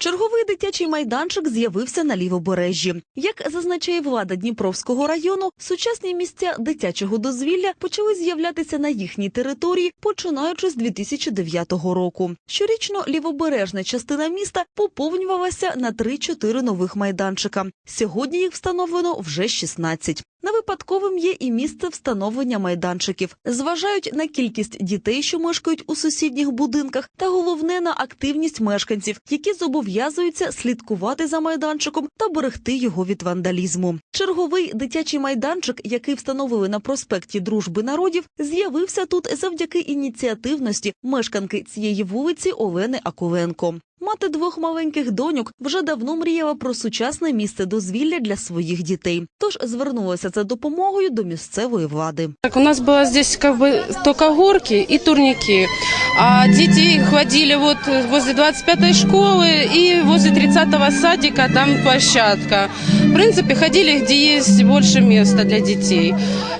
Черговий дитячий майданчик з'явився на лівобережжі. Як зазначає влада Дніпровського району, сучасні місця дитячого дозвілля почали з'являтися на їхній території, починаючи з 2009 року. Щорічно лівобережна частина міста поповнювалася на 3-4 нових майданчика. Сьогодні їх встановлено вже 16. Невипадковим є і місце встановлення майданчиків. Зважають на кількість дітей, що мешкають у сусідніх будинках, та головне на активність мешканців, які зобов'язуються слідкувати за майданчиком та берегти його від вандалізму. Черговий дитячий майданчик, який встановили на проспекті Дружби народів, з'явився тут завдяки ініціативності мешканки цієї вулиці Олени Акуленко. Мати двох маленьких доньок вже давно мріяла про сучасне місце дозвілля для своїх дітей, тож звернулася за допомогою до місцевої влади. Так, у нас было здесь как бы только горки и турники. А дети ходили вот возле 25-й школы и возле 30-го садика, там площадка. В принципе, ходили, где есть больше места для детей.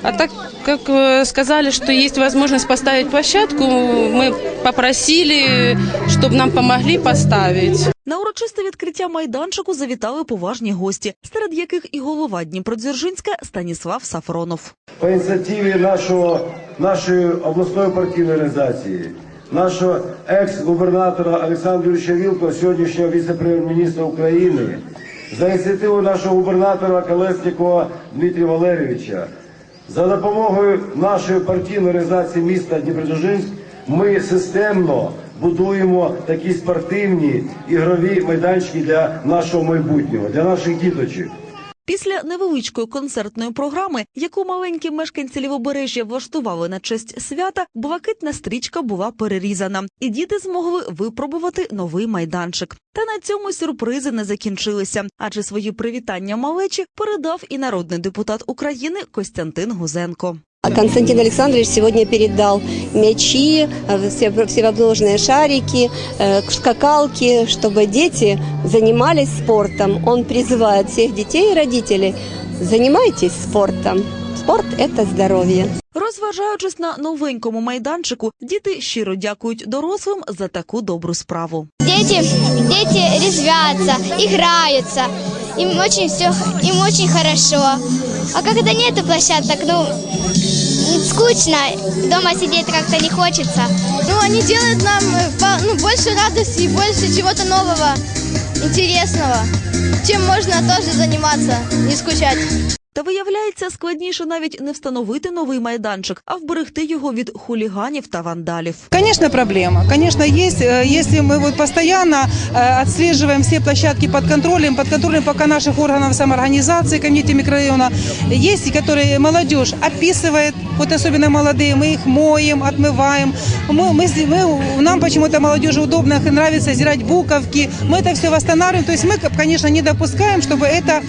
А так как э, сказали, что есть возможность поставить площадку, мы попросили, чтобы нам помогли поставить. На урочисте відкриття майданчику завітали поважні гості, серед яких і голова Дніпродзержинська Станіслав Сафронов. по ініціативі нашого, нашої обласної партійної організації, нашого екс-губернатора Олександра Юрійовича Вілкова, сьогоднішнього віце-прем'єр-міністра України, за ініціативою нашого губернатора Колеснікова Дмитрія Валерійовича, за допомогою нашої партійної організації міста Дніпродзержинськ, ми системно будуємо такі спортивні ігрові майданчики для нашого майбутнього, для наших діточок. Після невеличкої концертної програми, яку маленькі мешканці лівобережжя влаштували на честь свята, блакитна стрічка була перерізана, і діти змогли випробувати новий майданчик. Та на цьому сюрпризи не закінчилися, адже свої привітання малечі передав і народний депутат України Костянтин Гузенко. А Константин Александрович сегодня передал мячи, э, все- всевозможные шарики, э, скакалки, чтобы дети занимались спортом. Он призывает всех детей и родителей, занимайтесь спортом. Спорт – это здоровье. Розважаючись на новенькому майданчику, діти щиро дякують дорослим за таку добру справу. Дети, дети резвятся, играются. Им очень все, им очень хорошо. А когда нету площадок, ну, скучно, дома сидеть как-то не хочется. Ну, они делают нам э, ну, больше радости и больше чего-то нового, интересного, чем можно тоже заниматься, не скучать. Та виявляється, складніше навіть не встановити новий майданчик, а вберегти його від хуліганів та вандалів. Конечно, проблема. Конечно, есть. Э, Если мы вот постоянно э, отслеживаем все площадки под контролем, под контролем пока наших органов самоорганизации, комитета микрорайона, есть, и которые молодежь описывает, вот особенно молодые, мы их моем, отмываем. Мы, мы, с- мы- нам почему-то молодежи удобно, их нравится зирать буковки. Мы это все восстанавливаем. То есть мы, конечно, не допускаем, чтобы это,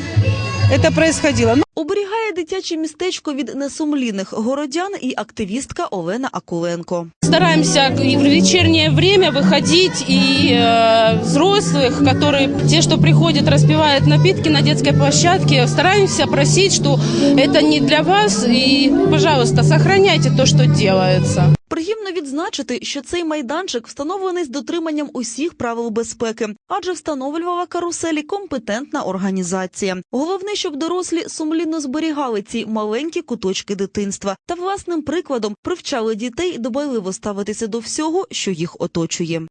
это происходило. Оберігає дитяче містечко від несумлінних городян і активістка Олена Акуленко. Стараемся и в вечернее время выходить и э, взрослых, которые, те, что приходят, распивают напитки на детской площадке, стараемся просить, что это не для вас, и, пожалуйста, сохраняйте то, что делается. Приємно відзначити, що цей майданчик встановлений з дотриманням усіх правил безпеки, адже встановлювала каруселі компетентна організація. Головне, щоб дорослі сумлінно зберігали ці маленькі куточки дитинства та власним прикладом привчали дітей дбайливо ставитися до всього, що їх оточує.